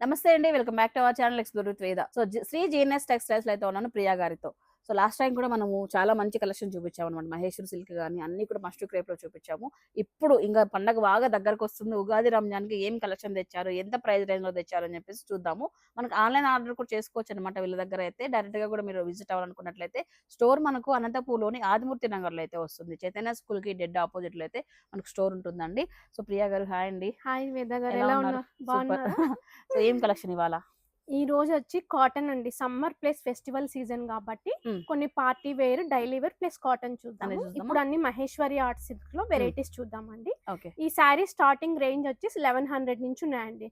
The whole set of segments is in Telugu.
నమస్తే అండి. Welcome back to our channel X గురు వేద సో శ్రీ జీఎన్ఎస్ టెక్స్టైల్స్ అయితే ఉన్నాను ప్రియా గారితో. సో లాస్ట్ టైం కూడా మనము చాలా మంచి కలెక్షన్ చూపించాము అనమాట మహేశ్వరి సిల్క్ కానీ అన్ని కూడా మస్ట్ క్రేప్లో చూపించాము. ఇప్పుడు ఇంకా పండగ బాగా దగ్గరకు వస్తుంది ఉగాది రంజాన్కి ఏం కలెక్షన్ తెచ్చారు? ఎంత ప్రైస్ రేంజ్లో తెచ్చారు? అని చెప్పేసి చూద్దాము. మనకు ఆన్లైన్ ఆర్డర్ కూడా చేసుకోవచ్చు అనమాట వీళ్ళ దగ్గర అయితే. డైరెక్ట్గా కూడా మీరు విజిట్ అవ్వాలనుకున్నట్లయితే స్టోర్ మనకు అనంతపూర్లోని ఆదిమూర్తి నగర్లో అయితే వస్తుంది. చైతన్య స్కూల్కి డెడ్ ఆపోజిట్లో అయితే మనకు స్టోర్ ఉంటుందండి. సో ప్రియా గారు హాయ్ అండి. హాయ్ వేద గారు. ఎలా ఉన్నారు? సో ఏం కలెక్షన్ ఇవాళ? ఈ రోజు వచ్చి కాటన్ అండి. సమ్మర్ ప్లస్ ఫెస్టివల్ సీజన్ కాబట్టి. కొన్ని party wear daily wear plus cotton చూద్దాం? ఇప్పుడు అన్ని మహేశ్వరి ఆర్ట్ సిల్క్లో వెరైటీస్ చూద్దామండి. ఓకే. ఈ శారీ స్టార్టింగ్ రేంజ్ వచ్చి లెవెన్ హండ్రెడ్ నుంచి ఉన్నాయండి.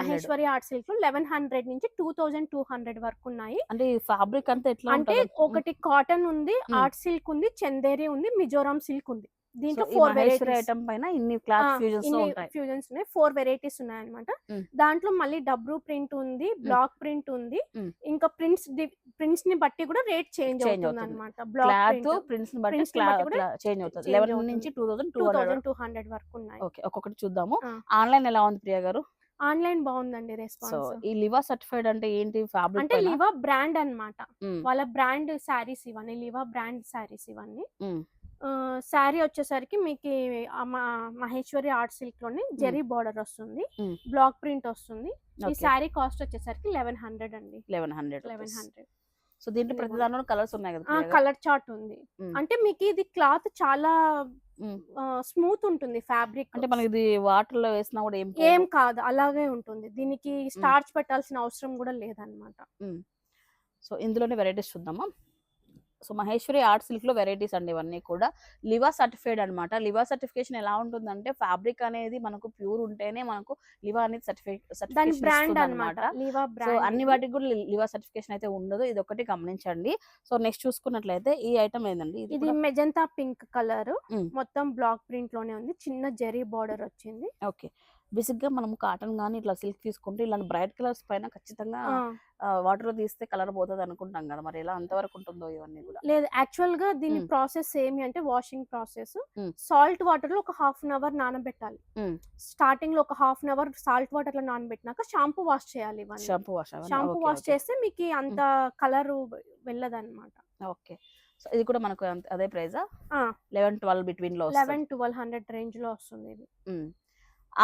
మహేశ్వరి ఆర్ట్ సిల్క్లో లెవెన్ హండ్రెడ్ నుంచి టూ థౌజండ్ టూ హండ్రెడ్ వరకు ఉన్నాయి. అంటే ఫ్యాబ్రిక్ అంతా ఎట్లా అంటే ఒకటి కాటన్ ఉంది. ఆర్ట్ సిల్క్ ఉంది చందేరి ఉంది మిజోరాం సిల్క్ ఉంది. దీంట్లో ఫోర్ ఐటమ్ పైన ఇన్ని క్లాత్ ఫ్యూజన్స్ ఉంటాయి. ఫ్యూజన్స్ ఉన్నాయి. ఫోర్ వెరైటీస్ ఉన్నాయి అనమాట మ్మ్. దాంట్లో మళ్ళీ డబ్ల్యూ ప్రింట్ ఉంది బ్లాక్ ప్రింట్ ఉంది. ఇంకా ప్రింట్స్ ప్రింట్స్ని బట్టి కూడా రేట్ చేంజ్ అవుతుంది. అనమాట క్లాత్ బ్లాక్ ప్రింట్స్ని బట్టి చేంజ్ అవుతుంది. లెవెన్. నుంచి two thousand two thousand two hundred వరకు ఉన్నాయి. ఓకే ఒక్కొక్కటి చూద్దాము. ఆన్లైన్ ఎలా ఉంది ప్రియా గారు? ఆన్లైన్ బాగుందండి రెస్పాన్స్. ఈ లివా సర్టిఫైడ్ అంటే ఏంటి ఫ్యాబ్రిక్ అంటే లివా బ్రాండ్ అన్నమాట. వాళ్ళ బ్రాండ్ శారీస్ ఇవన్నీ లివా బ్రాండ్ శారీస్ ఇవన్నీ. శారీ వచ్చేసరికి మీకు మహేశ్వరి ఆర్ట్ సిల్క్లోని జెరీ బార్డర్ వస్తుంది. బ్లాక్ ప్రింట్ వస్తుంది. ఈ శారీ కాస్ట్ వచ్చేసరికి లెవెన్ హండ్రెడ్ అండి. Eleven hundred eleven hundred. So దీంట్లో ప్రతి దానిలో కలర్స్ ఉన్నాయి కదా? కలర్ చార్ట్ ఉంది. అంటే మీకు ఇది క్లాత్ చాలా. స్మూత్ ఉంటుంది ఫ్యాబ్రిక్. అంటే మనకి ఇది వాటర్లో వేసినా కూడా ఏం ఏం కాదు. అలాగే ఉంటుంది. దీనికి స్టార్చ్ పెట్టాల్సిన అవసరం కూడా లేదన్నమాట సో ఇందులోనే వెరైటీస్ చూద్దామా? సో మహేశ్వరి ఆర్ట్ సిల్క్లో వెరైటీస్ అండి ఇవన్నీ కూడా. లివా సర్టిఫైడ్ అన్నమాట. లివా సర్టిఫికేషన్ ఎలా ఉంటుందంటే ఫ్యాబ్రిక్ అనేది మనకు ప్యూర్ ఉంటేనే మనకు లివా అనేది సర్టిఫికేట్ బ్రాండ్ అనమాట సో అన్ని వాటికి కూడా లివా సర్టిఫికేషన్ అయితే ఉండదు. ఇది ఒకటి గమనించండి. సో నెక్స్ట్ చూసుకున్నట్లయితే ఈ ఐటమ్ ఏందండి? ఇది ఇది మెజంతా పింక్ కలర్. మొత్తం బ్లాక్ ప్రింట్లోనే ఉంది. చిన్న జెరీ బార్డర్ వచ్చింది. ఓకే. బేసిక్గా మనం కాటన్ గానీ ఇట్లా సిల్క్ తీసుకుంటే ఇలాంటి బ్రైట్ కలర్స్ పైన ఖచ్చితంగా వాటర్లో తీస్తే కలర్ పోతుంది అనుకుంటాం కదా మరి. ఎలా అంతవరకు ఉంటుందో ఇవన్నీ కూడా? లేదు యాక్చువల్గా దీని. ప్రాసెస్ ఏమి అంటే వాషింగ్ ప్రాసెస్. సాల్ట్ వాటర్లో ఒక హాఫ్ అన్ అవర్ నానబెట్టాలి. స్టార్టింగ్లో ఒక హాఫ్ అన్ అవర్ సాల్ట్ వాటర్లో నానబెట్టినాక షాంపూ వాష్ చేయాలి షాంపూ వాష్ షాంపూ వాష్ చేస్తే మీకు అంత కలర్ వెళ్ళదన్నమాట ఓకే. సో ఇది కూడా మనకు అదే ప్రైజా? లెవెన్ ట్వెల్వ్ బిట్వీన్లో లెవెన్ ట్వెల్వ్ హండ్రెడ్ రేంజ్లో వస్తుంది ఇది.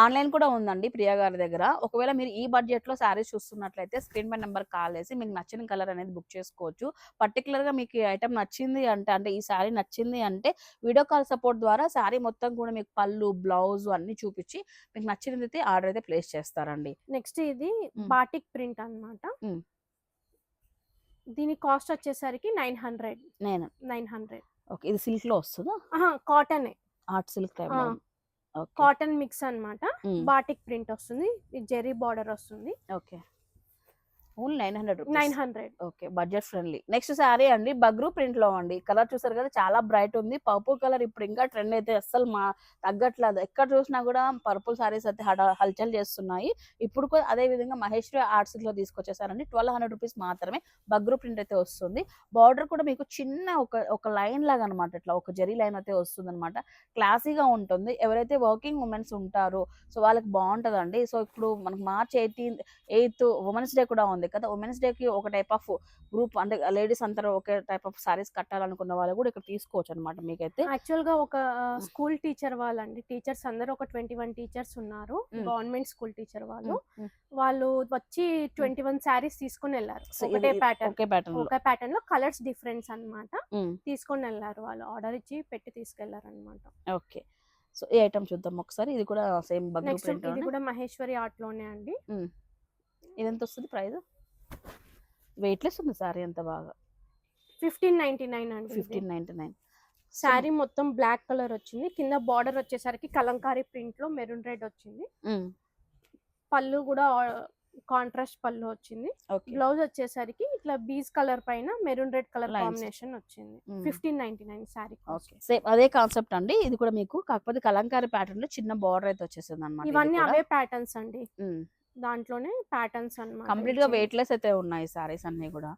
ఆన్లైన్ కూడా ఉందండి ప్రియా గారి దగ్గర. ఒకవేళ మీరు ఈ బడ్జెట్లో శారీస్ చూస్తున్నట్లయితే స్క్రీన్ పై నెంబర్ కాల్ చేసి మీకు నచ్చిన కలర్ అనేది బుక్ చేసుకోవచ్చు. పర్టికులర్గా మీకు ఈ ఐటమ్ నచ్చింది అంటే అంటే ఈ శారీ నచ్చింది అంటే వీడియో కాల్ సపోర్ట్ ద్వారా శారీ మొత్తం కూడా మీకు పళ్ళు బ్లౌజ్ అన్ని చూపించి మీకు నచ్చినది అయితే ఆర్డర్ అయితే ప్లేస్ చేస్తారండి. నెక్స్ట్ ఇది. బాటిక్ ప్రింట్ అన్నమాట. మ్మ్. దీని కాస్ట్ వచ్చేసరికి నైన్ హండ్రెడ్. నేను. Nine hundred. ఓకే. ఇది సిల్క్లో వస్తుందా cotton. Art silk type. Cotton mix అన్నమాట. Hmm. బాటిక్ ప్రింట్ వస్తుంది. జెరీ బార్డర్ వస్తుంది. Okay. Only nine hundred nine hundred. Okay budget friendly. Next sari అండి బగ్రూ ప్రింట్లో అండి. కలర్ చూసారు కదా చాలా బ్రైట్ ఉంది. పర్పుల్ కలర్ ఇప్పుడు ఇంకా ట్రెండ్ అయితే అస్సలు మా తగ్గట్లేదు. ఎక్కడ చూసినా కూడా పర్పుల్ సారీస్ అయితే హల్చల్ చేస్తున్నాయి. ఇప్పుడు కూడా అదే విధంగా మహేశ్వరి ఆర్ట్స్లో తీసుకొచ్చేసారండి. ట్వెల్వ్ హండ్రెడ్ రూపీస్ మాత్రమే బగ్రూ ప్రింట్ అయితే వస్తుంది. బార్డర్ కూడా మీకు చిన్న ఒక ఒక లైన్ లాగా అనమాట ఇట్లా ఒక జరీ లైన్ అయితే వస్తుంది అనమాట క్లాసీగా ఉంటుంది. ఎవరైతే వర్కింగ్ ఉమెన్స్ ఉంటారో సో వాళ్ళకి బాగుంటదండి. సో ఇప్పుడు మనకు March eighteenth eighth women's day కూడా ఉంది. కదా. ఉమెన్స్ డే కి ఒక టైప్ ఆఫ్ గ్రూప్ అంటే లేడీస్ అందరూ ఒకే టైప్ ఆఫ్ సారీస్ కట్టాలనుకున్న వాళ్ళు కూడా ఇక్కడ తీసుకోవచ్చు అనమాట మీకైతే. యాక్చువల్గా ఒక స్కూల్ టీచర్ వాళ్ళండి. టీచర్స్ అందరూ ఒక ట్వంటీ వన్ టీచర్స్ ఉన్నారు. గవర్నమెంట్ స్కూల్ టీచర్ వాళ్ళు. మ్మ్. వాళ్ళు వచ్చి ట్వంటీ వన్ శారీస్ తీసుకొని వెళ్ళారు. ఒకటే ప్యాటర్న్ ఒకే ప్యాటర్న్లో. ఒక ప్యాటర్న్లో కలర్స్ డిఫరెన్స్ అన్నమాట. ఉమ్, తీసుకొని వెళ్ళారు వాళ్ళు. ఆర్డర్ ఇచ్చి పెట్టి తీసుకెళ్ళారు అనమాట ఓకే. సో ఈ ఐటమ్ చూద్దాం ఒకసారి? ఇది కూడా సేమ్ బగ్రూ నెక్స్ట్ ప్రింట్ ఇది కూడా మహేశ్వరి ఆర్ట్లోనే అండి. ఇది ఎంత వస్తుంది ప్రైస్ వెయిట్లెస్ ఉంది సారీ అంత బాగా. ఫిఫ్టీన్ నైన్టీ నైన్ అండి ఫిఫ్టీన్ నైన్టీ నైన్ శారీ మొత్తం బ్లాక్ కలర్ వచ్చింది. కింద బార్డర్ వచ్చేసరికి కలంకారీ ప్రింట్లో మెరూన్ రెడ్ వచ్చింది. పళ్ళు కూడా కాంట్రాస్ట్ పళ్ళు వచ్చింది. బ్లౌజ్ వచ్చేసరికి ఇట్లా బీజ్ కలర్ పైన మెరూన్ రెడ్ కలర్. కాంబినేషన్ వచ్చింది. Fifteen ninety nine okay same అదే కాన్సెప్ట్ అండి. ఇది కూడా మీకు కాకపోతే కలంకారీ ప్యాటర్న్లో చిన్న బార్డర్ అయితే వచ్చేసింది అనమాట ఇవన్నీ అవే ప్యాటర్న్స్ అండి. దాంట్లోనే ప్యాటర్న్స్ అన్నమాట. కంప్లీట్గా ఇచ్చింది. వెయిట్ లెస్ అయితే ఉన్నాయి సారీస్ అన్ని కూడా.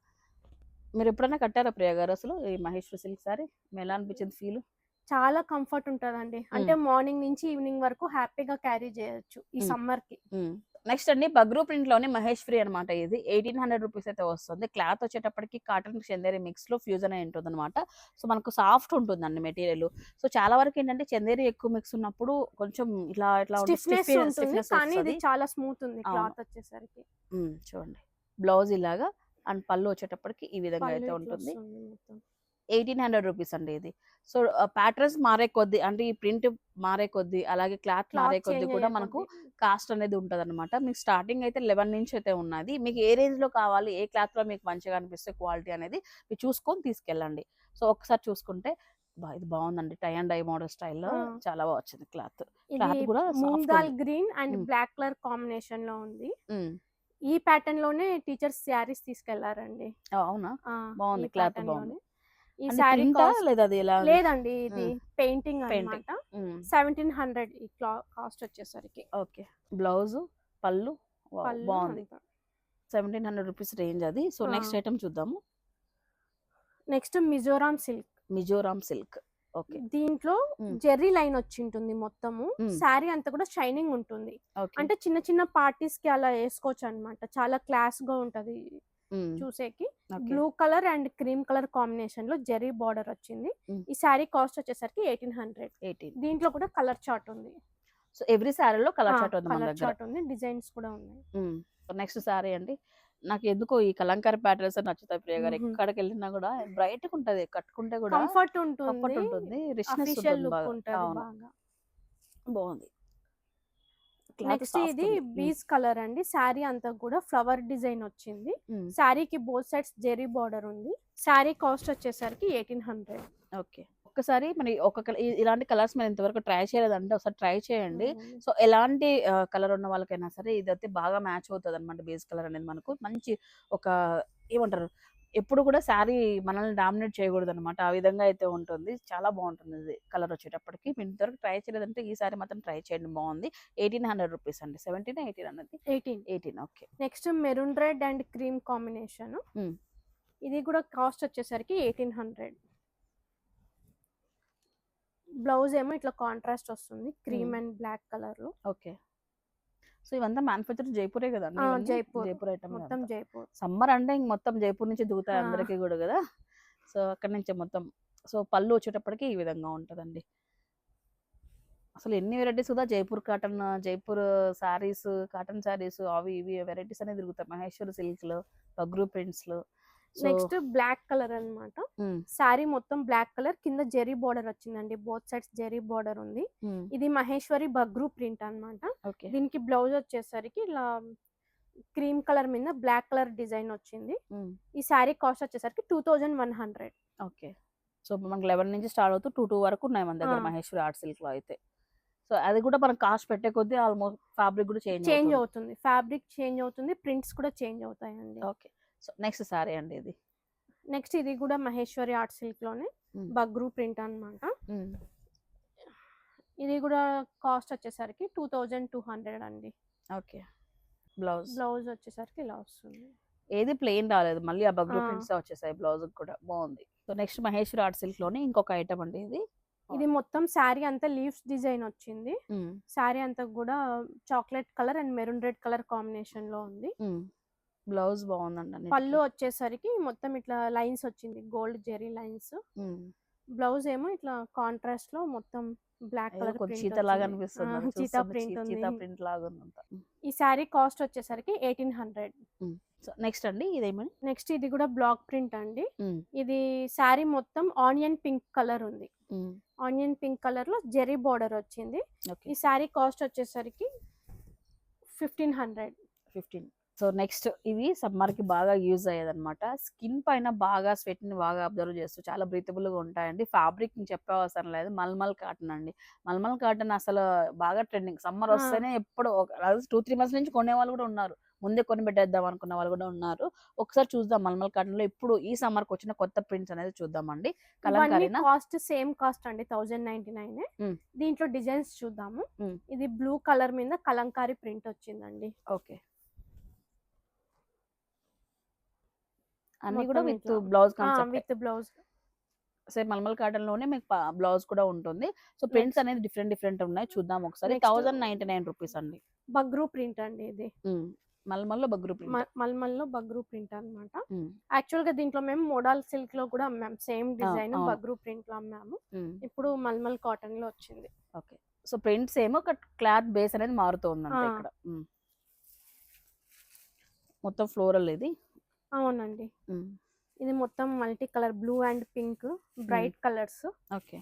మీరు ఎప్పుడైనా కట్టారా ప్రియ గారు అసలు ఈ మహేశ్వరి సిల్క్ సారీ? ఎలా అనిపించింది ఫీల్ చాలా కంఫర్ట్ ఉంటదండి. అంటే మార్నింగ్ నుంచి ఈవినింగ్ వరకు హ్యాపీగా క్యారీ చేయొచ్చు ఈ మ్మ్. సమ్మర్కి నెక్స్ట్ అండి బగ్రూ ప్రింట్లోనే మహేష్ ఫ్రీ అనమాట ఇది. ఎయిటీన్ హండ్రెడ్ రూపీస్ అయితే వస్తుంది. క్లాత్ వచ్చేటప్పటికి కాటన్ చందేరి మిక్స్లో ఫ్యూజన్ అయి ఉంటుంది అనమాట సో మనకు సాఫ్ట్ ఉంటుందండి మెటీరియల్. సో చాలా వరకు ఏంటంటే చందేరి ఎక్కువ మిక్స్ ఉన్నప్పుడు కొంచెం ఇట్లా ఇట్లా కానీ ఇది. చాలా స్మూత్ ఉంది. క్లాత్ వచ్చేసరికి. చూడండి. బ్లౌజ్ ఇలాగా అండ్ పళ్ళు వచ్చేటప్పటికి ఈ విధంగా అయితే ఉంటుంది. ఎయిటీన్ హండ్రెడ్ రూపీస్ అండి ఇది. సో ప్యాటర్న్స్ మారే కొద్ది అంటే ఈ ప్రింట్ మారే కొద్ది అలాగే క్లాత్ మారే క్లాత్ కొద్ది కూడా మనకు. కాస్ట్ అనేది ఉంటుంది అనమాట మీకు స్టార్టింగ్ అయితే లెవెన్ నుంచి అయితే ఉన్నది. మీకు ఏ రేంజ్లో కావాలి ఏ క్లాత్లో మీకు మంచిగా అనిపిస్తే క్వాలిటీ అనేది మీరు చూసుకొని తీసుకెళ్ళండి. సో ఒకసారి చూసుకుంటే ఇది బాగుందండి. టై అండ్ డై మోడల్ స్టైల్లో. చాలా బాగా వచ్చింది క్లాత్ క్లాత్ కూడా. Green and. బ్లాక్ కలర్ కాంబినేషన్లో ఉంది ఈ ప్యాటర్న్లోనే టీచర్స్ శారీస్ తీసుకెళ్ళారండి. అవునా? బాగుంది, pattern బాగుంది. ఈ శారీ లేదా అది ఎలా? లేదండి ఇది పెయింటింగ్. అన్నమాట. సెవెంటీన్ హండ్రెడ్ ఈ కాస్ట్ వచ్చేసరికి. ఓకే. బ్లౌజ్ పళ్ళు బాగుంది. సెవెంటీన్ హండ్రెడ్ రూపీస్ రేంజ్ అది. సో. నెక్స్ట్ ఐటమ్ చూద్దాము. Next Mizoram silk. Mizoram silk. Okay. దీంట్లో. జెర్రీ లైన్ వచ్చి ఉంటుంది మొత్తము. శారీ అంతా కూడా షైనింగ్ ఉంటుంది. అంటే చిన్న చిన్న పార్టీస్కి అలా వేసుకోవచ్చు అన్నమాట చాలా క్లాస్గా ఉంటది. చూసేకి. Blue colour and cream colour కాంబినేషన్లో జెర్రీ బార్డర్ వచ్చింది. ఈ శారీ కాస్ట్ వచ్చేసరికి ఎయిటీన్ హండ్రెడ్. 18 దీంట్లో కూడా కలర్ చార్ట్ ఉంది. సో ఎవ్రీ శారీలో కలర్ చార్ట్ ఉంది కలర్ చార్ట్ ఉంది. డిజైన్స్ కూడా ఉన్నాయి. నెక్స్ట్ శారీ అండి. నాకు ఎందుకో ఈ కలంకారీ ప్యాటర్న్స్ నచ్చుతాయి ప్రియ గారు. ఎక్కడికి వెళ్ళినా కూడా బ్రైట్గా ఉంటది. కట్టుకుంటే కూడా కంఫర్ట్ కంఫర్ట్ ఉంటుంది. ఉంటుంది రిచ్నెస్ ఉంటుంది ఉంటుంది బాగుంది. నెక్స్ట్ ఇది. బీస్ కలర్ అండి. శారీ అంతా కూడా ఫ్లవర్ డిజైన్ వచ్చింది. శారీకి బోత్ సైడ్స్ జెరీ బార్డర్ ఉంది. శారీ కాస్ట్ వచ్చేసరికి ఎయిటీన్ హండ్రెడ్. ఓకే. ఒక్కసారి మరి ఒక ఇలాంటి కలర్స్ మీరు ఇంతవరకు ట్రై చేయలేదంటే ఒకసారి ట్రై చేయండి. సో ఎలాంటి కలర్ ఉన్న వాళ్ళకైనా సరే ఇదైతే బాగా మ్యాచ్ అవుతుంది అనమాట బేస్ కలర్ అనేది మనకు. మంచి ఒక ఏమంటారు? ఎప్పుడు కూడా శారీ మనల్ని డామినేట్ చేయకూడదు అనమాట ఆ విధంగా అయితే ఉంటుంది. చాలా బాగుంటుంది ఇది కలర్ వచ్చేటప్పటికి. మీరు ఇంతవరకు ట్రై చేయలేదంటే ఈ సారీ మాత్రం ట్రై చేయండి. బాగుంది. ఎయిటీన్ హండ్రెడ్ రూపీస్ అండి. సెవెంటీన్ ఎయిటీన్ అన్నది eighteen. Eighteen. Okay. Next maroon red and cream combination. ఇది కూడా కాస్ట్ వచ్చేసరికి ఎయిటీన్ హండ్రెడ్. బ్లౌజ్ ఏమో ఇట్లా కాంట్రాస్ట్ వస్తుంది. క్రీమ్. అండ్ బ్లాక్ కలర్లో ఓకే. సో ఇవంతా మ్యానుఫ్యాక్చర్ జైపూరే కదా జైపూర్. జైపూర్ ఐటమ్ మొత్తం జైపూర్. సమ్మర్ అంటే ఇంక మొత్తం జైపూర్ నుంచి దిగుతాయి. అందరికీ కూడా కదా. సో అక్కడ నుంచి మొత్తం. సో పళ్ళు వచ్చేటప్పటికి ఈ విధంగా ఉంటుందండి. అసలు ఎన్ని వెరైటీస్ కూడా జైపూర్ కాటన్ జైపూర్ సారీస్ కాటన్ సారీస్ అవి ఇవి వెరైటీస్ అనేది తిరుగుతాయి. మహేశ్వర్ సిల్క్లో బగ్రూ ప్రింట్స్లో సో నెక్స్ట్ బ్లాక్ కలర్ అన్నమాట. శారీ మొత్తం బ్లాక్ కలర్. కింద జెరీ బార్డర్ వచ్చిందండి. బోత్ సైడ్స్ జెరీ బార్డర్ ఉంది. ఇది మహేశ్వరి బగ్రూ ప్రింట్ అన్నమాట. ఓకే. దీనికి బ్లౌజ్ వచ్చేసరికి ఇలా క్రీమ్ కలర్ మీద బ్లాక్ కలర్ డిజైన్ వచ్చింది. ఈ శారీ కాస్ట్ వచ్చేసరికి two thousand one hundred. Okay. So మనకి లెవెన్ నుంచి స్టార్ట్ అవుతూ టూ టూ వరకు ఉన్నాయి మన దగ్గర. మహేశ్వరి ఆర్ట్ సిల్క్లో అయితే. సో అది కూడా మనం కాస్ట్ పెట్టే కొద్దీ ఆల్మోస్ట్ ఫ్యాబ్రిక్ కూడా చేంజ్ చేంజ్ అవుతుంది. ఫ్యాబ్రిక్ చేంజ్ అవుతుంది. ప్రింట్స్ కూడా చేంజ్ అవుతాయండి. ఓకే. సో నెక్స్ట్ సారీ అండి ఇది. నెక్స్ట్ ఇది కూడా మహేశ్వరి ఆర్ట్ సిల్క్లోనే. బగ్రూ ప్రింట్ అన్నమాట. ఇది కూడా కాస్ట్ వచ్చేసరికి టూ థౌజండ్ టూ హండ్రెడ్ అండి. ఓకే బ్లౌజ్ బ్లౌజ్ వచ్చేసరికి ఇలా వస్తుంది. ఏది ప్లెయిన్ రాలేదు. మళ్ళీ ఆ బగ్రూ. ప్రింట్స్ వచ్చేసాయి. బ్లౌజ్ కూడా బాగుంది. సో నెక్స్ట్ మహేశ్వరి ఆర్ట్ సిల్క్లోనే ఇంకొక ఐటమ్ అండి ఇది. ఇది మొత్తం శారీ అంతా లీవ్స్ డిజైన్ వచ్చింది. శారీ అంతా కూడా chocolate colour and maroon red colour కాంబినేషన్లో ఉంది. బ్లౌజ్ బాగుందండి. పళ్ళు వచ్చేసరికి మొత్తం ఇట్లా లైన్స్ వచ్చింది. Gold zari lines. బ్లౌజ్ ఏమో ఇట్లా కాంట్రాస్ట్లో మొత్తం బ్లాక్ కలర్ చీత లాగా అనిపిస్తుంది. చీతా ప్రింట్ ఉంది. చీతా ప్రింట్ లాగా ఉందంతా ఈ శారీ కాస్ట్ వచ్చేసరికి ఎయిటీన్ హండ్రెడ్. సో నెక్స్ట్ అండి ఇదేమని? నెక్స్ట్ ఇది కూడా బ్లాక్ ప్రింట్ అండి. ఇది శారీ మొత్తం ఆనియన్ పింక్ కలర్ ఉంది. ఆనియన్ పింక్ కలర్లో జెరీ బార్డర్ వచ్చింది. ఈ శారీ కాస్ట్ వచ్చేసరికి fifteen hundred. Fifteen. So next ఇవి సమ్మర్కి బాగా యూజ్ అయ్యేదన్నమాట. స్కిన్ పైన బాగా స్వెట్ని బాగా అబ్జర్వ్ చేస్తూ చాలా బ్రీతబుల్గా ఉంటాయండి. ఫ్యాబ్రిక్ చెప్పే అవసరం లేదు. మల్మల్ కాటన్ అండి. మల్మల్ కాటన్ అసలు బాగా ట్రెండింగ్. సమ్మర్. వస్తేనే ఎప్పుడు టూ త్రీ మంత్స్ నుంచి కొనే వాళ్ళు కూడా ఉన్నారు. ముందే కొని పెట్టేద్దాం అనుకున్న వాళ్ళు కూడా ఉన్నారు. ఒకసారి చూద్దాం మల్మల్ కాటన్లో ఇప్పుడు ఈ సమ్మర్కి వచ్చిన కొత్త ప్రింట్స్ అనేది చూద్దామండి. కలంకారీనా? కాస్ట్ సేమ్ కాస్ట్ అండి. Thousand ninety nine. దీంట్లో డిజైన్స్ చూద్దాము. ఇది బ్లూ కలర్ మీద కలంకారీ ప్రింట్ వచ్చిందండి. ఓకే. అన్ని కూడా with. Blouse with blouse. Same malmal కాటన్లోనే మీకు బ్లౌజ్ కూడా ఉంటుంది. So prints. అనేది డిఫరెంట్ డిఫరెంట్ ఉన్నాయి. చూద్దాం ఒకసారి. థౌసండ్ నైన్టీ నైన్ రూపీస్ అండి. బగ్రూ ప్రింట్ అండి ఇది. మల్మల్లో బగ్రు ప్రింట్. మల్మల్లో బగ్రూ ప్రింట్ అన్నమాట. యాక్చువల్గా దీంట్లో మేము మోడల్ సిల్క్లో కూడా అమ్మాము సేమ్ డిజైన్. బగ్రూ ప్రింట్లో అమ్మాము ఇప్పుడు మల్మల్ కాటన్లో వచ్చింది. ఓకే. సో ప్రింట్స్ ఏమో ఒక క్లాత్ బేస్ అనేది మారుతుంది. ఇక్కడ. మొత్తం ఫ్లోరల్ ఇది. అవునండి. ఇది మొత్తం multi colour blue and pink bright colours. Okay.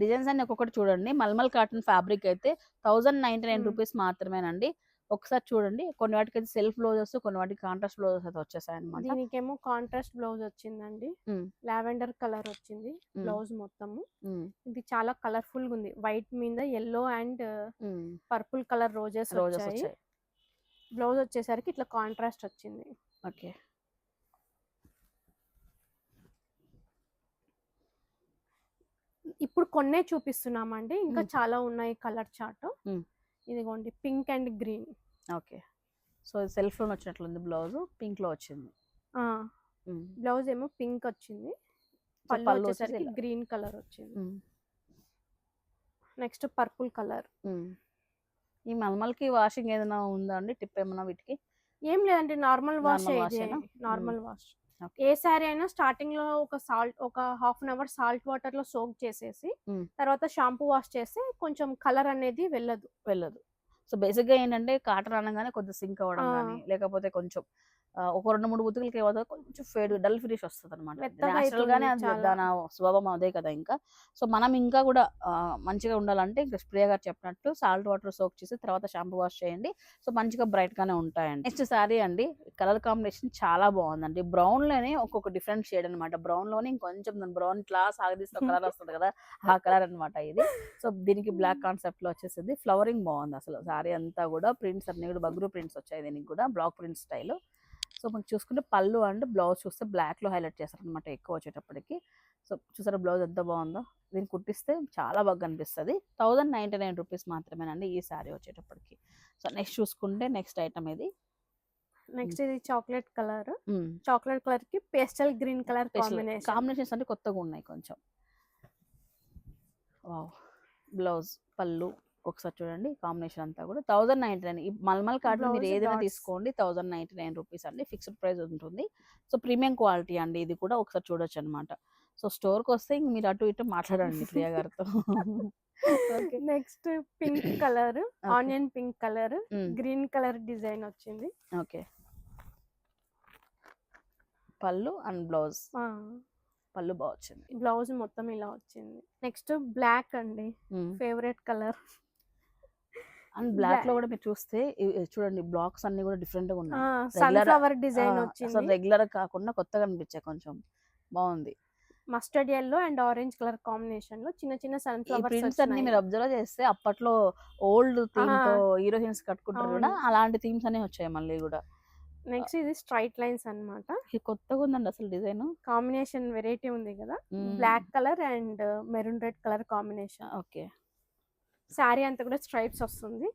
Designs అన్ని ఒక్కొక్కటి చూడండి. మల్మల్ కాటన్ ఫ్యాబ్రిక్ అయితే థౌజండ్ నైన్టీ నైన్. రూపీస్ మాత్రమేనండి. ఒకసారి చూడండి. కొన్ని వాటికి అయితే సెల్ఫ్ బ్లౌజెస్ కొన్ని వాటికి కాంట్రాస్ట్ బ్లౌజెస్ అయితే వచ్చేసాయి అనమాట దీనికేమో కాంట్రాస్ట్ బ్లౌజ్ వచ్చిందండి. లావెండర్ కలర్ వచ్చింది బ్లౌజ్ మొత్తము. ఇది చాలా కలర్ఫుల్గా ఉంది. వైట్ మీద yellow and purple colour roses roses వచ్చాయి. బ్లౌజ్ వచ్చేసరికి ఇట్లా కాంట్రాస్ట్ వచ్చింది. ఓకే. ఇప్పుడు కొన్నే చూపిస్తున్నామండి. ఇంకా. చాలా ఉన్నాయి కలర్ చార్ట్. ఇదిగోండి pink and green okay so సెల్ఫ్లో వచ్చినట్లుంది బ్లౌజ్ పింక్లో వచ్చింది. బ్లౌజ్ ఏమో పింక్ వచ్చింది పళ్ళు పళ్ళు వచ్చేసి వచ్చేసరికి. గ్రీన్ కలర్ వచ్చింది. Next purple colour. ఈ మల్మల్కి వాషింగ్ ఏదైనా ఉందా అండి టిప్ ఏమైనా వీటికి ఏం లేదండి నార్మల్ వాష్? Normal wash. ఏ సారీ అయినా స్టార్టింగ్లో ఒక సాల్ట్ ఒక హాఫ్ అన్ అవర్ సాల్ట్ వాటర్లో సోక్ చేసేసి. తర్వాత షాంపూ వాష్ చేస్తే కొంచెం కలర్ అనేది వెళ్ళదు వెళ్ళదు సో బేసిక్గా ఏంటంటే కాటన్ అనగానే కొంచెం సింక్ అవ్వడం. కానీ లేకపోతే కొంచెం ఒక రెండు మూడు ఉతుకులకి ఏమవుతుంది కొంచెం ఫేడ్ డల్ ఫినిష్ వస్తుంది అనమాట గానే దాని స్వభావం అదే కదా ఇంకా. సో మనం ఇంకా కూడా మంచిగా ఉండాలంటే ఇంకా స్ప్రే గారు చెప్పినట్టు సాల్ట్ వాటర్ సోక్ చేసి తర్వాత షాంపూ వాష్ చేయండి. సో మంచిగా బ్రైట్ గానే ఉంటాయండి. నెక్స్ట్ సారీ అండి కలర్ కాంబినేషన్ చాలా బాగుందండి. బ్రౌన్లోనే ఒక్కొక్క డిఫరెంట్ షేడ్ అనమాట బ్రౌన్లోనే ఇంకొంచెం బ్రౌన్ ఇట్లా సాగదీస్తే కలర్ వస్తుంది కదా ఆ కలర్ అన్నమాట ఇది. సో దీనికి బ్లాక్ కాన్సెప్ట్లో వచ్చేసింది. ఫ్లవరింగ్ బాగుంది అసలు. సారీ అంతా కూడా ప్రింట్స్ అన్ని కూడా బగ్రు ప్రింట్స్ వచ్చాయి దీనికి కూడా బ్లాక్ ప్రింట్ స్టైల్ సో మనకి చూసుకుంటే పళ్ళు అండ్ బ్లౌజ్ చూస్తే బ్లాక్లో హైలైట్ చేస్తారు అనమాట ఎక్కువ వచ్చేటప్పటికి. సో చూసారా బ్లౌజ్ ఎంత బాగుందో? దీన్ని కుట్టిస్తే చాలా బాగా కనిపిస్తుంది. థౌజండ్ నైంటీ నైన్ రూపీస్ మాత్రమేనండి ఈ సారీ వచ్చేటప్పటికి. సో నెక్స్ట్ చూసుకుంటే నెక్స్ట్ ఐటమ్ ఇది నెక్స్ట్ ఇది చాక్లెట్ కలర్. చాక్లెట్ కలర్కి pastel green colour combination. Combinations అంటే కొత్తగా ఉన్నాయి కొంచెం. వావ్. బ్లౌజ్ పళ్ళు. ఒకసారి చూడండి కాంబినేషన్ అంతా కూడా థౌజండ్ నైన్టీ నైన్. మల్మల్ కార్డులో మీరు ఏదైనా. తీసుకోండి థౌజండ్ నైన్టీ నైన్ రూపీస్ అండి. ఫిక్స్డ్ ప్రైస్ ఉంటుంది. సో ప్రీమియం క్వాలిటీ అండి ఇది కూడా ఒకసారి చూడొచ్చు అనమాట సో స్టోర్కి వస్తే ఇంక మీరు అటు ఇటు మాట్లాడండి ప్రియా గారితో. Okay. Next pink colour onion pink colour. Green colour design వచ్చింది. ఓకే. పళ్ళు అండ్ బ్లౌజ్. పళ్ళు బాగా వచ్చింది. బ్లౌజ్ మొత్తం ఇలా వచ్చింది. నెక్స్ట్ బ్లాక్ అండి. Favourite colour. అండ్ బ్లాక్లో కూడా మీరు చూస్తే చూడండి బ్లాక్స్ అన్ని కూడా డిఫరెంట్గా ఉన్నాయి. సన్ఫ్లవర్ డిజైన్ వచ్చింది. రెగ్యులర్ కాకుండా కొత్తగా అనిపించాయి కొంచెం. బాగుంది. Mustard yellow and orange colour కాంబినేషన్లో చిన్న చిన్న ఈ సన్ఫ్లవర్స్ ప్రింట్స్ అన్ని మీరు అబ్జర్వ్ చేస్తే అప్పట్లో ఓల్డ్ థీమ్తో హీరోయిన్స్ కట్టుకుంటారు కూడా. అలాంటి థీమ్స్ అనే వచ్చాయి మళ్ళీ కూడా. నెక్స్ట్ ఇది స్ట్రైట్ లైన్స్ అన్నమాట. ఇది కొత్తగా ఉందండి అసలు డిజైన్. కాంబినేషన్ వెరైటీ ఉంది కదా black colour and maroon red colour combination. Okay. Sari అంతా కూడా స్ట్రైప్స్ వస్తుంది.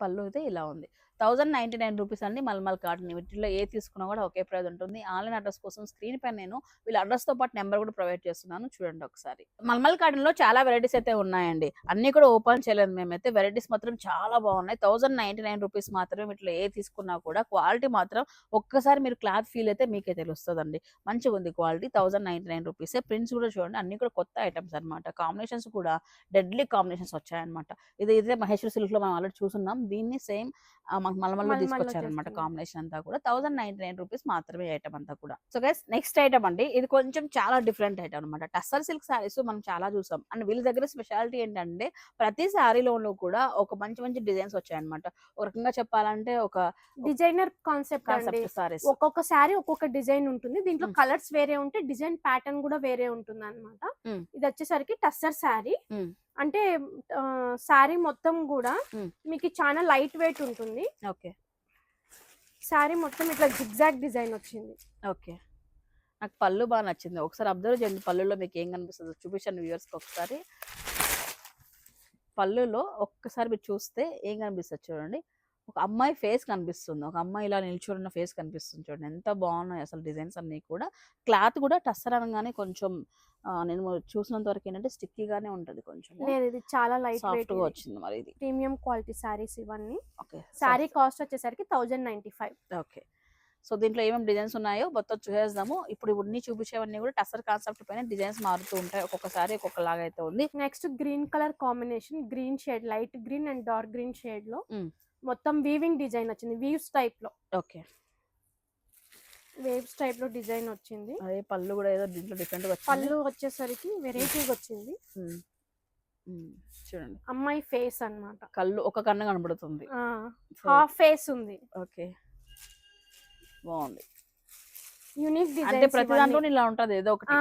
పళ్ళు అయితే ఇలా ఉంది. థౌజండ్ నైన్టీ నైన్ రూపీస్ అండి మల్మల్ కాటన్ వీటిలో ఏ తీసుకున్నా కూడా ఒకే ప్రైజ్ ఉంటుంది. ఆన్లైన్ అడ్రస్ కోసం స్క్రీన్ పైన నేను వీళ్ళ అడ్రస్తో పాటు నెంబర్ కూడా ప్రొవైడ్ చేస్తున్నాను. చూడండి ఒకసారి. మల్మల్ కాటన్ చాలా వెరైటీస్ అయితే ఉన్నాయండి. అన్ని కూడా ఓపెన్ చేయలేదు మేమైతే. వెరైటీస్ మాత్రం చాలా బాగున్నాయి. థౌజండ్ నైన్టీ నైన్ రూపీస్ మాత్రమే వీటిలో ఏ తీసుకున్నా కూడా క్వాలిటీ మాత్రం ఒక్కసారి మీరు క్లాత్ ఫీల్ అయితే మీకే తెలుస్తుందండి. మంచిగా ఉంది క్వాలిటీ. థౌజండ్ నైన్టీ నైన్ రూపీసే. ప్రింట్స్ కూడా చూడండి. అన్ని కూడా కొత్త ఐటమ్స్ అనమాట కాంబినేషన్స్ కూడా డెడ్లీ కాంబినేషన్స్ వచ్చాయన్నమాట. ఇది ఇదే మహేశ్వర సిల్క్లో మనం ఆల్రెడీ చూసున్నాం. దీన్ని సేమ్ మనకు మలమల్లో తీసుకొచ్చారనమాట చేస్తున్నారు. కాంబినేషన్ అంతా కూడా. థౌసండ్ నైన్టీ నైన్ రూపీస్ మాత్రమే ఐటమ్ అంతా కూడా. సో గైస్ నెక్స్ట్ ఐటమ్ అండి. ఇది కొంచెం చాలా డిఫరెంట్ ఐటమ్ అనమాట టస్సర్ సిల్క్ సారీస్ మనం చాలా చూసాం. అండ్ వీళ్ళ దగ్గర స్పెషాలిటీ ఏంటంటే ప్రతి శారీలోనూ కూడా ఒక మంచి మంచి డిజైన్స్ వచ్చాయన్నమాట. ఒక రకంగా చెప్పాలంటే ఒక డిజైనర్ కాన్సెప్ట్ కాన్సెప్ట్ సారీస్ ఒక్కొక్క శారీ ఒక్కొక్క డిజైన్ ఉంటుంది. దీంట్లో. కలర్స్ వేరే ఉంటే డిజైన్ ప్యాటర్న్ కూడా వేరే ఉంటుంది అనమాట. ఇది వచ్చేసరికి టస్సర్ శారీ. మ్మ్. అంటే శారీ మొత్తం కూడా. మీకు చాలా లైట్ వెయిట్ ఉంటుంది. ఓకే. శారీ మొత్తం ఇట్లా జిగ్జాగ్ డిజైన్ వచ్చింది. ఓకే. నాకు పళ్ళు బాగా నచ్చింది. ఒకసారి అబ్జర్వ్ చేయండి పళ్ళులో మీకు ఏం కనిపిస్తుందో. చూపించండి వ్యూవర్స్కి ఒకసారి. పళ్ళులో ఒక్కసారి మీరు చూస్తే ఏం కనిపిస్తుంది చూడండి. ఒక అమ్మాయి ఫేస్ కనిపిస్తుంది. ఒక అమ్మాయి ఇలా నిల్చున్న ఫేస్ కనిపిస్తుంది చూడండి. ఎంత బాగున్నాయి అసలు డిజైన్స్ అన్నీ కూడా. క్లాత్ కూడా టస్సర్ అనగానే కొంచెం నేను చూసినంత వరకు ఏంటంటే స్టిక్కీగానే ఉంటుంది కొంచెం. లేదు ఇది చాలా లైట్ సాఫ్ట్గా వచ్చింది మరి ఇది. ప్రీమియం క్వాలిటీ శారీస్ ఇవన్నీ. ఓకే శారీ కాస్ట్ వచ్చేసరికి thousand ninety five. Okay. So దీంట్లో ఏమేమి డిజైన్స్ ఉన్నాయో మొత్తం చూసేద్దాము. ఇప్పుడు ఉన్ని చూపించేవన్నీ కూడా టసర్ కాన్సెప్ట్ పైన డిజైన్స్ మారుతూ ఉంటాయి. ఒక్కొక్కసారి ఒక్కొక్కలాగా అయితే ఉంది. Next green colour combination. Green shade light green and dark green షేడ్లో. మొత్తం వీవింగ్ డిజైన్ వచ్చింది. వీవ్స్ టైప్లో. ఓకే. వేవ్స్ టైప్లో డిజైన్ వచ్చింది. అదే పళ్ళు కూడా ఏదో దీంట్లో డిఫరెంట్ పళ్ళు వచ్చేసరికి వెరైటీగా వచ్చింది. చూడండి. అమ్మాయి ఫేస్ అన్నమాట. కళ్ళు ఒక కన్ను కనబడుతుంది. హాఫ్ ఫేస్ ఉంది. ఓకే. బాగుంది. యూనిక్ అంటే ప్రతి డిజైన్ దాంట్లో ఇలా ఉంటది ఏదో ఒకటి.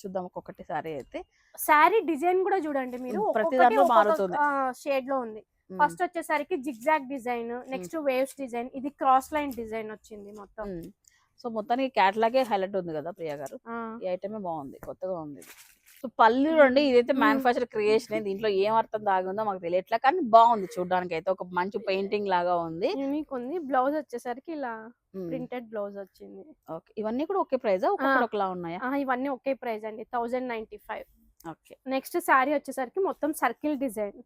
చూద్దాం ఒక్కొక్కటి సారీ అయితే. శారీ డిజైన్ కూడా చూడండి మీరు. ప్రతి దాంట్లో మారుతుంది. షేడ్లో ఉంది. ఫస్ట్ వచ్చేసరికి zigzag design next waves design ఇది క్రాస్ లైన్ డిజైన్ వచ్చింది మొత్తం. సో మొత్తానికి క్యాట్లాగే హైలైట్ ఉంది కదా ప్రియా గారు? ఈ ఐటమే బాగుంది కొత్తగా ఉంది. సో పళ్ళు అండి ఇదైతే. మ్యానుఫాక్చర్ క్రియేషన్ దీంట్లో ఏం అర్థం దాగుందో మాకు తెలియట్లే కానీ బాగుంది చూడడానికి అయితే. ఒక మంచి పెయింటింగ్ లాగా ఉంది. యూనిక్ ఉంది. బ్లౌజ్ వచ్చేసరికి ఇలా ప్రింటెడ్ బ్లౌజ్ వచ్చింది. ఓకే ఇవన్నీ కూడా ఒకే ప్రైస్ ఒకలా ఉన్నాయా? ఆ, ఇవన్నీ ఒకే ప్రైస్ అండి. Thousand ninety five. Okay. Next sari వచ్చేసరికి మొత్తం సర్కిల్ డిజైన్.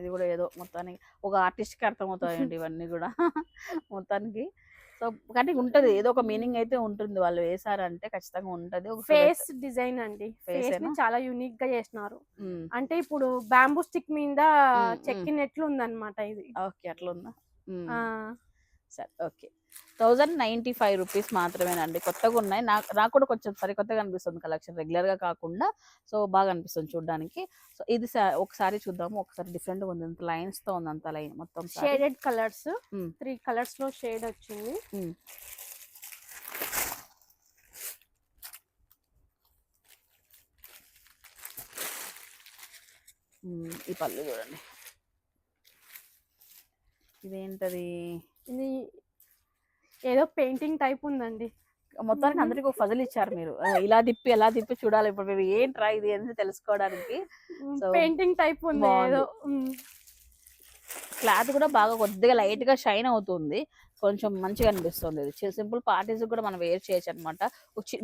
ఇది కూడా ఏదో మొత్తానికి ఒక ఆర్టిస్ట్కి అర్థమవుతాయండి ఇవన్నీ కూడా. మొత్తానికి సో కానీ ఉంటది. ఏదో ఒక మీనింగ్ అయితే ఉంటుంది. వాళ్ళు వేసారంటే ఖచ్చితంగా ఉంటది. ఒక ఫేస్ డిజైన్ అండి. ఫేస్ని? చాలా యూనిక్గా చేసినారు. అంటే ఇప్పుడు బ్యాంబూ స్టిక్ మీద. చెక్కినట్లు ఉందన్నమాట ఇది. ఓకే అట్లా ఉందా సరే. Okay. Thousand ninety five rupees మాత్రమేనండి. కొత్తగా ఉన్నాయి. నాకు నాకు కూడా కొంచెం సరికొత్తగా అనిపిస్తుంది కలెక్షన్. రెగ్యులర్గా కాకుండా సో బాగా అనిపిస్తుంది చూడడానికి. సో ఇది ఒకసారి చూద్దాము. ఒకసారి డిఫరెంట్ ఉంది. అంత లైన్స్తో ఉంది అంత లైన్ మొత్తం. Shaded colours. త్రీ కలర్స్లో షేడ్ వచ్చింది. ఈ పళ్ళు చూడండి. ఇదేంటది? ఇది ఏదో పెయింటింగ్ టైప్ ఉందండి. మొత్తానికి అందరికి ఒక ఫజల్ ఇచ్చారు మీరు. ఇలా తిప్పి ఎలా తిప్పి చూడాలి. ఇప్పుడు మేము ఏంట్రా ఇది అని తెలుసుకోవడానికి. పెయింటింగ్ టైప్ ఉంది. ఏదో. క్లాత్ కూడా బాగా కొద్దిగా లైట్గా షైన్ అవుతుంది. కొంచెం మంచిగా అనిపిస్తుంది. ఇది సింపుల్ పార్టీస్ కూడా మనం వేర్ చేయొచ్చు అనమాట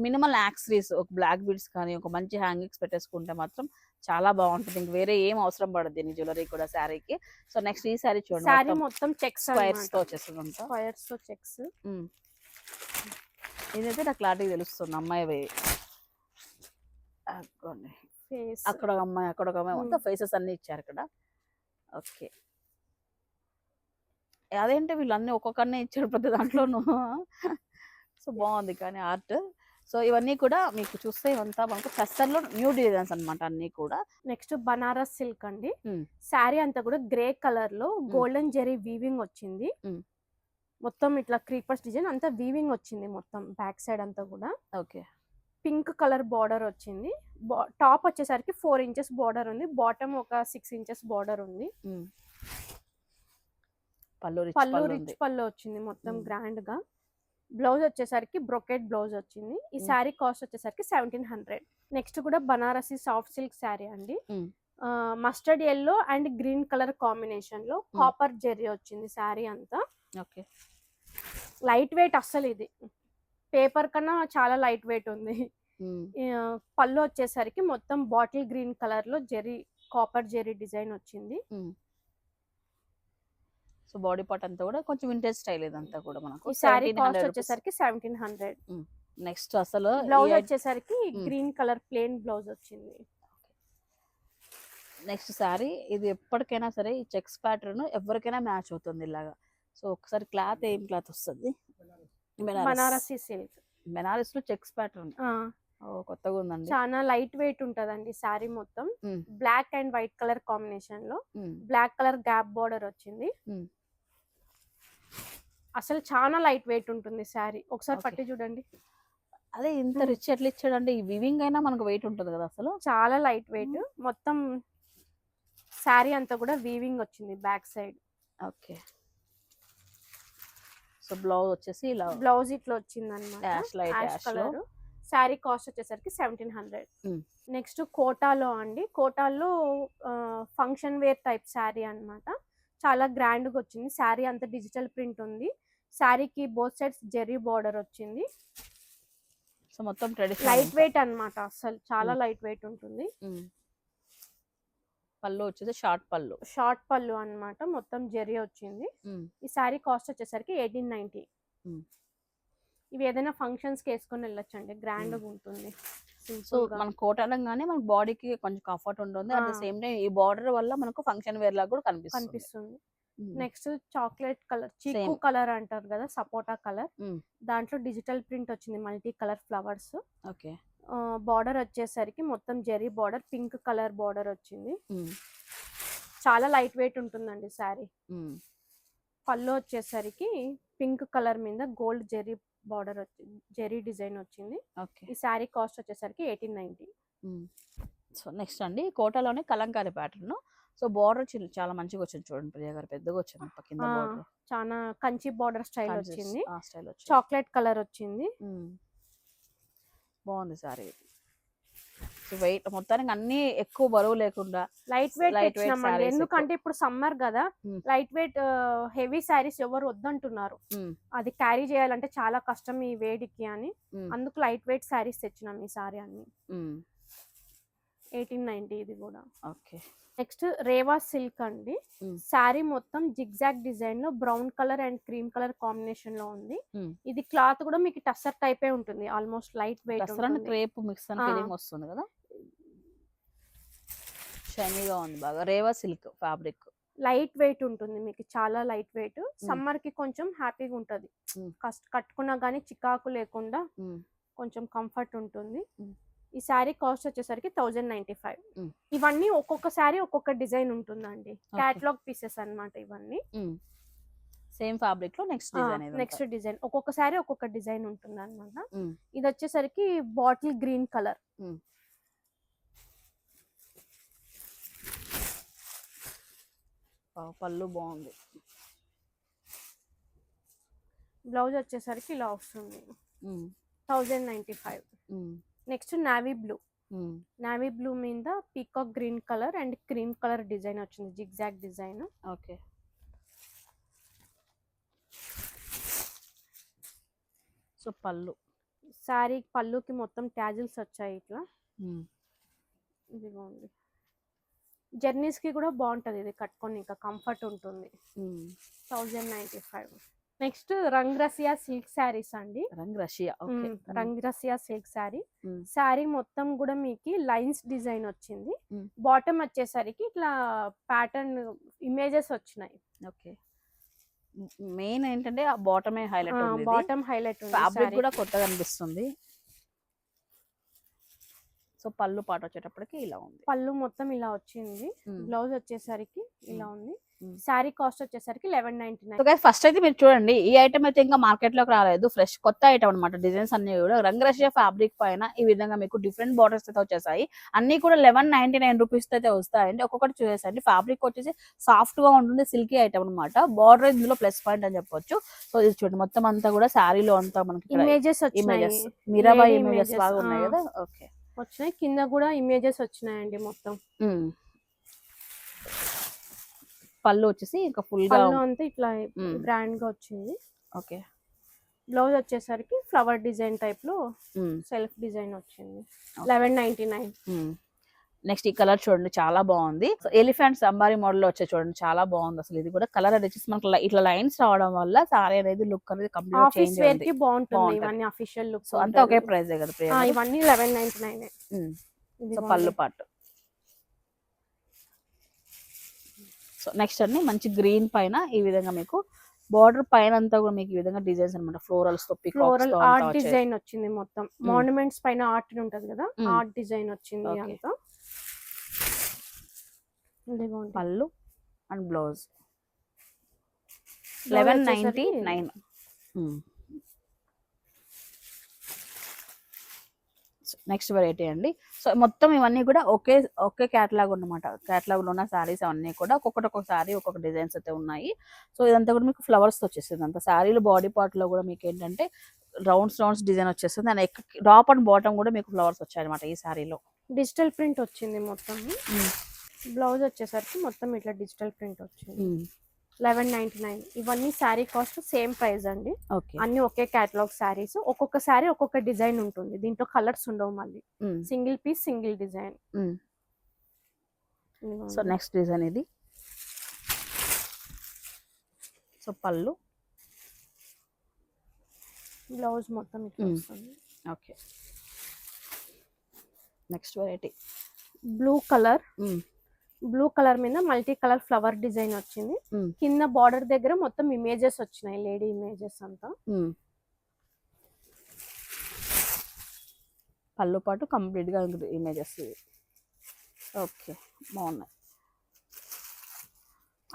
మినిమల్ యాక్సరీస్ ఒక బ్లాక్ బీడ్స్ కానీ ఒక మంచి హ్యాంగింగ్స్ పెట్టేసుకుంటే మాత్రం చాలా బాగుంటుంది. ఇంక వేరే ఏం అవసరం పడదు దీని జ్యువెలరీ కూడా శారీకి. సో నెక్స్ట్ ఈ శారీ శారీ చూడండి మొత్తం చెక్స్ స్క్వైర్స్తో వచ్చేస్తుంది స్క్వైర్స్తో చెక్స్. ఇదైతే నాకు క్లారిటీ తెలుస్తుంది. అమ్మాయి అక్కడ ఒక అమ్మాయి అక్కడ ఒక అమ్మాయి. మొత్తం ఫేసెస్ అన్ని ఇచ్చారు ఇక్కడ. ఓకే. అదేంటి వీళ్ళన్నీ ఒక్కొక్కరినే ఇచ్చారు ప్రతి దాంట్లోనూ. సో బాగుంది కానీ ఆర్ట్. సో ఇవన్నీ కూడా మీకు చూస్తే ఇవంతా మనకు టస్సర్లో న్యూ డిజైన్స్ అన్నమాట అన్ని కూడా. నెక్స్ట్ బనారస్ సిల్క్ అండి. శారీ అంతా కూడా గ్రే కలర్లో గోల్డెన్ జెరీ వీవింగ్ వచ్చింది. మొత్తం ఇట్లా క్రీపర్స్ డిజైన్ అంతా వీవింగ్ వచ్చింది మొత్తం బ్యాక్ సైడ్ అంతా కూడా. ఓకే. పింక్ కలర్ బార్డర్ వచ్చింది. టాప్ వచ్చేసరికి ఫోర్ ఇంచెస్ బార్డర్ ఉంది. బాటమ్ ఒక సిక్స్ ఇంచెస్ బార్డర్ ఉంది. పళ్ళు రిచ్ పళ్ళు రిచ్ వచ్చింది మొత్తం. గ్రాండ్గా బ్లౌజ్ వచ్చేసరికి బ్రొకెట్ బ్లౌజ్ వచ్చింది. ఈ. శారీ కాస్ట్ వచ్చేసరికి సెవెంటీన్ హండ్రెడ్. నెక్స్ట్ కూడా బనారసి సాఫ్ట్ సిల్క్ శారీ అండి. Mustard yellow and green colour కాంబినేషన్లో కాపర్ జెర్రీ వచ్చింది శారీ అంతా. ఓకే. లైట్ వెయిట్ అస్సలు ఇది. పేపర్ కన్నా చాలా లైట్ వెయిట్ ఉంది. పళ్ళు వచ్చేసరికి మొత్తం బాటిల్ గ్రీన్ కలర్లో జెరీ కాపర్ జెరీ డిజైన్ వచ్చింది. సో బాడీ పార్ట్ అంతా కూడా కొంచెం వింటేజ్ స్టైల్ ఇదంతా కూడా మనకు. శారీ కాస్ట్ వచ్చేసరికి సెవెంటీన్ హండ్రెడ్ నెక్స్ట్ అసలు బ్లౌజ్ వచ్చేసరికి గ్రీన్ కలర్ ప్లేన్ బ్లౌజ్ వచ్చింది. నెక్స్ట్ శారీ ఇది ఎప్పటికైనా సరే ఈ చెక్స్ ప్యాటర్న్ ఎవరికైనా మ్యాచ్ అవుతుంది ఇలాగా. సో ఒకసారి క్లాత్ ఏం క్లాత్ వస్తుంది? బెనారస్ బనారసి సిల్క్ బెనారస్లో చెక్స్ ప్యాటర్న్ కొత్తగా ఉందండి. చాలా లైట్ వెయిట్ ఉంటదండి శారీ మొత్తం. బ్లాక్ అండ్ వైట్ కలర్ కాంబినేషన్లో. బ్లాక్ కలర్ గ్యాప్ బార్డర్ వచ్చింది. అసలు చాలా లైట్ వెయిట్ ఉంటుంది శారీ. ఒకసారి. పట్టి చూడండి. అదే ఇంత రిచ్ ఎట్లా ఇచ్చాడంటే ఈ వివింగ్ అయినా మనకు వెయిట్ ఉంటుంది కదా అసలు. చాలా లైట్ వెయిట్. మొత్తం శారీ అంతా కూడా వీవింగ్ వచ్చింది back side. Okay. So blouse వచ్చేసి ఇలా బ్లౌజ్ ఇట్లా వచ్చింది అనమాట కలర్. శారీ కాస్ట్ వచ్చేసరికి సెవెంటీన్ హండ్రెడ్. నెక్స్ట్ కోటాలో అండి. కోటాలో ఫంక్షన్ వేర్ టైప్ శారీ అన్నమాట. చాలా grand గా వచ్చింది. శారీ అంతా డిజిటల్ ప్రింట్ ఉంది. శారీకి బోత్ సైడ్స్ జెర్రీ బార్డర్ వచ్చింది. సో మొత్తం ట్రెడిషనల్ లైట్ వెయిట్ అన్నమాట అసలు చాలా. లైట్ వెయిట్ ఉంటుంది. పళ్ళు వచ్చేసి షార్ట్ పళ్ళు. షార్ట్ పళ్ళు అన్నమాట. మొత్తం జెర్రీ వచ్చింది. ఈ శారీ కాస్ట్ వచ్చేసరికి ఎయిటీన్ నైన్టీ. ఇవి ఏదైనా ఫంక్షన్స్కి వేసుకొని వెళ్ళొచ్చండి. గ్రాండ్గా ఉంటుంది. సో. మన కోట అనగానే మన బాడీకి కొంచెం కంఫర్ట్ ఉంటుంది. At the. సేమ్ టైం ఈ బార్డర్ వల్ల మనకు ఫంక్షన్ వేర్ లాగా కూడా కనిపిస్తుంది. కనిపిస్తుంది. నెక్స్ట్ చాక్లెట్ కలర్ చీకు. కలర్ అంటారు కదా సపోటా కలర్. దాంట్లో డిజిటల్ ప్రింట్ వచ్చింది multi colour flowers. Okay. Border వచ్చేసరికి మొత్తం zari border pink colour border వచ్చింది. చాలా లైట్ వెయిట్ ఉంటుందండి శారీ. పళ్ళు వచ్చేసరికి పింక్ కలర్ మీద గోల్డ్ జెరీ బార్డర్ వచ్చింది జెరీ డిజైన్ వచ్చింది. ఓకే. ఈ శారీ కాస్ట్ వచ్చేసరికి ఎయిటీన్ నైన్టీ. సో నెక్స్ట్ అండి కోటలోనే కలంకారీ ప్యాటర్న్. సో బార్డర్ చాలా మంచిగా వచ్చింది చూడండి ప్రియ గారు పెద్దగా వచ్చింది కింద బార్డర్. చాలా కంచి బార్డర్ స్టైల్ వచ్చింది. ఆ స్టైల్ చాక్లెట్ కలర్ వచ్చింది. బాగుంది సారీ వెయిట్ మొత్తానికి అన్ని ఎక్కువ బరువు లేకుండా లైట్ వెయిట్ తెచ్చినామండి sarees ఎందుకంటే ఇప్పుడు సమ్మర్ కదా. లైట్ వెయిట్ హెవీ శారీస్ ఎవరు వద్దంటున్నారు. అది క్యారీ చేయాలంటే చాలా కష్టం ఈ వేడికి అని. అందుకు లైట్ వెయిట్ శారీస్ తెచ్చినాం ఈ సారీ అన్ని. ఎయిటీన్ నైన్టీ ఇది కూడా. ఓకే. నెక్స్ట్ రేవా సిల్క్ అండి. శారీ మొత్తం జిగ్జాగ్ డిజైన్లో brown colour and cream colour కాంబినేషన్లో ఉంది. ఇది క్లాత్ కూడా మీకు టస్సర్ టైపే ఉంటుంది. Almost light weight crepe mix వస్తుంది కదా? షైనీగా ఉంది బాగా. రేవా సిల్క్ ఫ్యాబ్రిక్. లైట్ వెయిట్ ఉంటుంది మీకు చాలా లైట్ వెయిట్. సమ్మర్కి కొంచెం హ్యాపీగా ఉంటది. కష్ట కట్టుకున్నా గానీ చికాకు లేకుండా కొంచెం కంఫర్ట్ ఉంటుంది. ఈ శారీ కాస్ట్ వచ్చేసరికి థౌజండ్ నైన్టీ ఫైవ్. ఇవన్నీ ఒక్కొక్క శారీ ఒక్కొక్క డిజైన్ ఉంటుందండి. క్యాటలాగ్ పీసెస్ అన్నమాట ఇవన్నీ. సేమ్ ఫ్యాబ్రిక్లో నెక్స్ట్ డిజైన్ నెక్స్ట్ డిజైన్. ఒక్కొక్క శారీ ఒక్కొక్క డిజైన్ ఉంటుంది అనమాట. ఇది వచ్చేసరికి బాటిల్ గ్రీన్ కలర్. పళ్ళు బాగుంది. బ్లౌజ్ వచ్చేసరికి ఇలా వస్తుంది thousand ninety five. Next navy blue. Navy blue మీద peacock green colour and cream colour design వచ్చింది. Zigzag design. ఓకే. సో పళ్ళు. శారీ పళ్ళుకి మొత్తం ట్యాజిల్స్ వచ్చాయి ఇట్లా. ఉమ్, ఇదిగోండి జర్నీస్కి కూడా బాగుంటది ఇది కట్టుకొని ఇంకా కంఫర్ట్ ఉంటుంది. Thousand ninety five. Next Rangrasiya silk saris అండి. రంగ్ రష్యా ఓకే. మ్మ్. రంగ్రసియా సిల్క్ శారీ. శారీ మొత్తం కూడా మీకు లైన్స్ డిజైన్ వచ్చింది. బాటమ్ వచ్చేసరికి ఇట్లా ప్యాటర్న్ ఇమేజెస్ వచ్చినాయి. ఓకే. మెయిన్ ఏంటంటే ఆ బాటమే హైలైట్ ఉంది బాటమ్ హైలైట్ ఫ్యాబ్రిక్ కూడా కొత్తగా అనిపిస్తుంది. సో పళ్ళు పాట వచ్చేటప్పటికి ఇలా ఉంది. పళ్ళు మొత్తం ఇలా వచ్చింది. బ్లౌజ్ వచ్చేసరికి ఇలా ఉంది. శారీ కాస్ట్ వచ్చేసరికి లెవెన్ నైన్టీ నైన్. ఫస్ట్ అయితే మీరు చూడండి ఈ ఐటమ్ అయితే ఇంకా మార్కెట్లోకి రాలేదు. ఫ్రెష్ కొత్త ఐటమ్ అన్నమాట. డిజైన్స్ అన్ని కూడా రంగరషియా ఫ్యాబ్రిక్ పైన ఈ విధంగా మీకు డిఫరెంట్ బార్డర్స్ అయితే వచ్చేసాయి. అన్ని కూడా లెవెన్ నైన్టీ నైన్ రూపీస్ అయితే వస్తాయండి. ఒక్కొక్కటి చూసేసండి ఫ్యాబ్రిక్ వచ్చేసి సాఫ్ట్గా ఉంటుంది సిల్కీ ఐటమ్ అన్నమాట. బార్డర్ ఇందులో ప్లస్ పాయింట్ అని చెప్పొచ్చు. సో ఇది చూడండి మొత్తం అంతా కూడా శారీలో అంతా మనకి ఇమేజెస్ ఇమేజెస్ మీరాబాయి ఇమేజెస్ లాగా ఉన్నాయి. కదా? ఓకే. వచ్చినాయి. కింద కూడా ఇమేజెస్ వచ్చినాయండి మొత్తం. పళ్ళు వచ్చేసి ఇంకా ఫుల్ పళ్ళు అంతా ఇట్లా. గ్రాండ్గా వచ్చింది. ఓకే. బ్లౌజ్ వచ్చేసరికి ఫ్లవర్ డిజైన్ టైప్లో సెల్ఫ్ డిజైన్ వచ్చింది. Eleven ninety nine. నెక్స్ట్ ఈ కలర్ చూడండి చాలా బాగుంది ఎలిఫెంట్స్ అంబారీ మోడల్లో వచ్చే చూడండి చాలా బాగుంది అసలు ఇది కూడా కలర్ అది వచ్చేసి మనకి ఇట్లా లైన్స్ రావడం వల్ల సారీ అనేది లుక్ అనేది కంప్లీట్ చేంజ్ వేర్ అయింది కి బాగుంటుంది. ఇవన్నీ అఫీషియల్ లుక్ సో అంతా ఒకే ప్రైస్ కదా ప్రియ? ఇవన్నీ లెవెన్ నైన్టీ నైన్ ఉమ్. సో పళ్ళు పాటు సో నెక్స్ట్ అన్ని మంచి గ్రీన్ పైన ఈ విధంగా మీకు బార్డర్ పైన అంతా కూడా మీకు ఈ విధంగా డిజైన్స్ అనమాట ఫ్లోరల్స్తో పికాక్స్ ఫ్లోరల్ ఆర్ట్. డిజైన్ వచ్చింది మొత్తం మాన్యుమెంట్స్ పైన ఆర్ట్ ఉంటది కదా. ఆర్ట్ డిజైన్ వచ్చింది. అంతా. పళ్ళు and blouse. Eleven ninety nine. Next variety అండి. సో మొత్తం ఇవన్నీ కూడా ఒకే ఒకే క్యాటలాగ్ ఉన్నమాట. Catalog లో ఉన్న శారీస్ అవన్నీ కూడా ఒక్కొక్కటి ఒక్కొక్క శారీ ఒక్కొక్క డిజైన్స్ అయితే ఉన్నాయి. సో ఇదంతా కూడా మీకు ఫ్లవర్స్ వచ్చేస్తుంది. అంత శారీలు బాడీ పార్ట్లో కూడా మీకు ఏంటంటే రౌండ్స్ రౌండ్స్ డిజైన్ వచ్చేస్తుంది. అండ్ టాప్ అండ్ బాటమ్ కూడా మీకు ఫ్లవర్స్ వచ్చాయి అనమాట ఈ శారీలో. డిజిటల్ ప్రింట్ వచ్చింది మొత్తం. బ్లౌజ్ వచ్చేసరికి మొత్తం ఇట్లా డిజిటల్ ప్రింట్ వచ్చింది. Eleven ninety nine. ఇవన్నీ శారీ కాస్ట్ సేమ్ ప్రైస్ అండి. అన్ని ఒకే కేటలాగ్ శారీస్. ఒక్కొక్క శారీ ఒక్కొక్క డిజైన్ ఉంటుంది. దీంట్లో కలర్స్ ఉండవు మళ్ళీ. Single piece single design. So next design ఇది. సో పళ్ళు. బ్లౌజ్ మొత్తం ఇట్లా. వస్తుంది. Okay next variety blue colour blue colour మీద మల్టీ కలర్ ఫ్లవర్ డిజైన్ వచ్చింది. కింద బార్డర్ దగ్గర మొత్తం ఇమేజెస్ వచ్చినాయి లేడీ ఇమేజెస్ అంతా. పళ్ళు పాటు కంప్లీట్గా ఇమేజెస్ ఓకే బాగున్నాయి.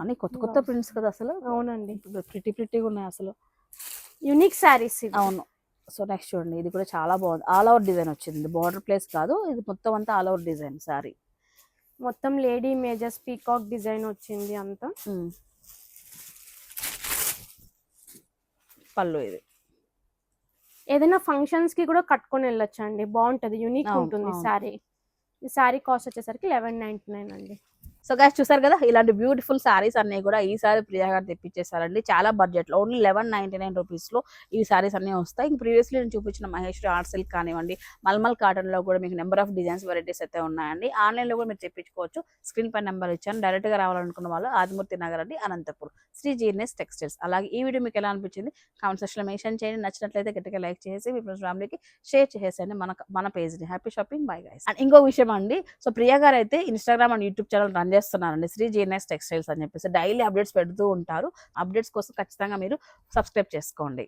అన్ని కొత్త కొత్త. ప్రింట్స్ కదా అసలు? అవునండి. ప్రిటీ ప్రిటీగా ఉన్నాయి అసలు. యునిక్ శారీస్ అవును. సో నెక్స్ట్ చూడండి ఇది కూడా చాలా బాగుంది. ఆల్ ఓవర్ డిజైన్ వచ్చింది. బార్డర్ ప్లేస్ కాదు ఇది మొత్తం అంతా ఆల్ ఓవర్ డిజైన్ సారీ మొత్తం లేడీ ఇమేజెస్ పీకాక్ డిజైన్ వచ్చింది అంతా. పళ్ళు ఇది. ఏదైనా ఫంక్షన్స్కి కూడా కట్టుకొని వెళ్ళొచ్చు అండి బాగుంటది యూనిక్ ఉంటుంది. శారీ. ఈ శారీ కాస్ట్ వచ్చేసరికి లెవెన్ నైన్టీ నైన్ అండి. సో గాయస్ చూసారు కదా? ఇలాంటి బ్యూటిఫుల్ సారీస్ అన్ని కూడా ఈ సారీ ప్రియా గారు తెప్పించేసారండి చాలా బడ్జెట్లో ఓన్లీ లెవెన్ నైంటీ నైన్ రూపీస్లో ఈ సారీస్ అన్ని వస్తాయి. ఇంక ప్రీవియస్లీ నేను చూపించిన మహేశ్వరి ఆర్ట్ సిల్క్ కానివ్వండి మల్మల్ కాటన్లో కూడా మీకు నెంబర్ ఆఫ్ డిజైన్స్ వెరైటీస్ అయితే ఉన్నాయండి. ఆన్లైన్లో కూడా మీరు తెప్పించుకోవచ్చు. స్క్రీన్ పై నెంబర్ ఇచ్చాను. డైరెక్ట్గా రావాలనుకున్న వాళ్ళు ఆదిమూర్తి నగర్ అండి అనంతపూర్. శ్రీ జీర్నెస్ టెక్స్టైల్స్ అలాగే ఈ వీడియో మీకు ఎలా అనిపించింది? కామెంట్ సెక్షన్లో మెన్షన్ చేయండి. నచ్చినట్లయితే గట్టిగా లైక్ చేసి మీ ఫ్రెండ్స్ ఫ్యామిలీకి షేర్ చేసేయండి మన మన పేజ్ని happy shopping bye guys and ఇంకో విషయం అండి. సో ప్రియా గారు అయితే Instagram and YouTube channel run చేస్తున్నారండి శ్రీ జీఎన్ఎస్ టెక్స్టైల్స్ అని చెప్పేసి డైలీ అప్డేట్స్ పెడుతూ ఉంటారు. అప్డేట్స్ కోసం ఖచ్చితంగా మీరు సబ్స్క్రైబ్ చేసుకోండి.